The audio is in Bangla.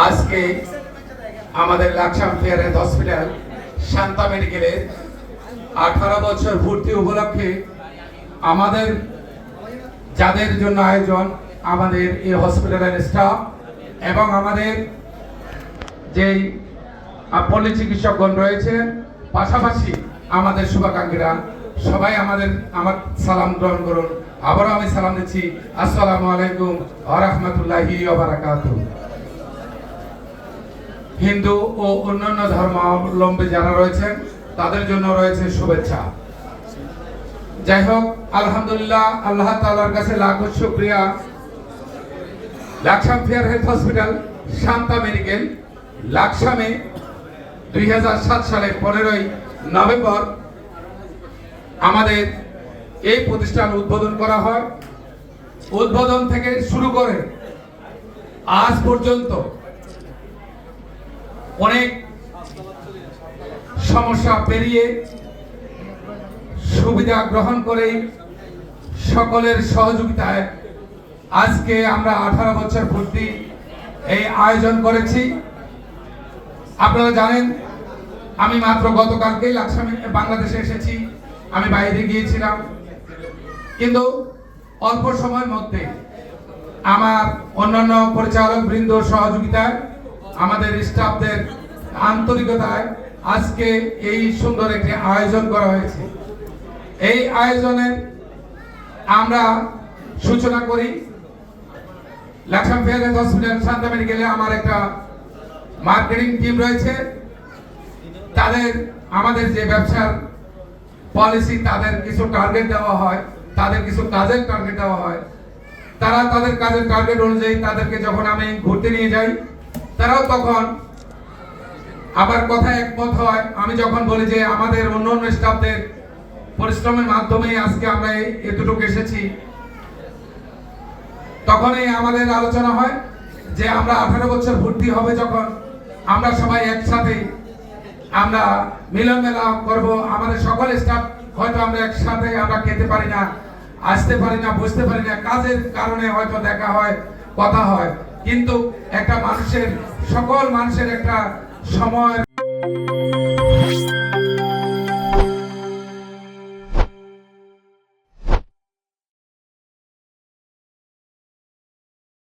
আজকে আমাদের লাকসাম ফেয়ারের হসপিটাল, শান্তা মেডিকেলের আঠারো বছর ভর্তি উপলক্ষে আমাদের, যাদের জন্য আয়োজন, আমাদের এই হসপিটালের স্টাফ এবং আমাদের যেই পল্লী চিকিৎসকগণ রয়েছে, পাশাপাশি আমাদের শুভাকাঙ্ক্ষীরা, সবাই আমাদের, আমার সালাম গ্রহণ করুন। আবারও আমি সালাম দিচ্ছি। আসসালামু আলাইকুম আরহামতুল্লাহি বারাকাতুহ। হিন্দু ও অন্যান্য ধর্মাবলম্বী যারা রয়েছেন, তাদের জন্য রয়েছে শুভেচ্ছা। যাই হোক, আলহামদুলিল্লাহ, আল্লাহ তালার কাছে লাখো শুক্রিয়া। Laksam fair health hospital, Shanta medical, লাকসামে দুই হাজার সাত সালে পনেরোই নভেম্বর আমাদের এই প্রতিষ্ঠান উদ্বোধন করা হয়। উদ্বোধন থেকে শুরু করে আজ পর্যন্ত অনেক সমস্যা পেরিয়ে সুবিধা গ্রহণ করে সকলের সহযোগিতায় আজকে আমরা আঠারো বছর ভর্তি এই আয়োজন করেছি। আপনারা জানেন, আমি মাত্র গতকালকেই লাকসামে বাংলাদেশে এসেছি, আমি বাইরে গিয়েছিলাম। কিন্তু অল্প সময়ের মধ্যে আমার অন্যান্য পরিচালক বৃন্দ সহযোগিতায় আমাদের স্টাফদের আন্তরিকতায় আজকে এই সুন্দর একটি আয়োজন করা হয়েছে। এই আয়োজনে আমরা সূচনা করি, লাকসাম ফেয়ার হসপিটাল শান্তা মেডিকেলে আমার একটা মার্কেটিং টিম রয়েছে। তাদের, আমাদের যে ব্যবসার পলিসি, তাদের কিছু টার্গেট দেওয়া হয়, তাদের কিছু কাজের টার্গেট দেওয়া হয়। তারা তাদের কাজের টার্গেট অনুযায়ী তাদেরকে যখন আমি ঘুরতে নিয়ে যাই তারাও তখন আবার কথা একমত হয়। আমি যখন বলি যে আমাদের অন্য অন্য স্টাফদের পরিশ্রমের মাধ্যমে আজকে আমরা এতটুকু এসেছি, তখনই আমাদের আলোচনা হয় যে আমরা আঠারো বছর ভর্তি হবে যখন আমরা সবাই একসাথে আমরা মিলন মেলা করব। আমাদের সকল স্টাফ হয়তো আমরা একসাথে আমরা খেতে পারি না, আসতে পারি না বুঝতে পারি না, কাজের কারণে হয়তো দেখা হয়, কথা হয়। কিন্তু একটা মানুষের সকল মানুষের একটা সময়।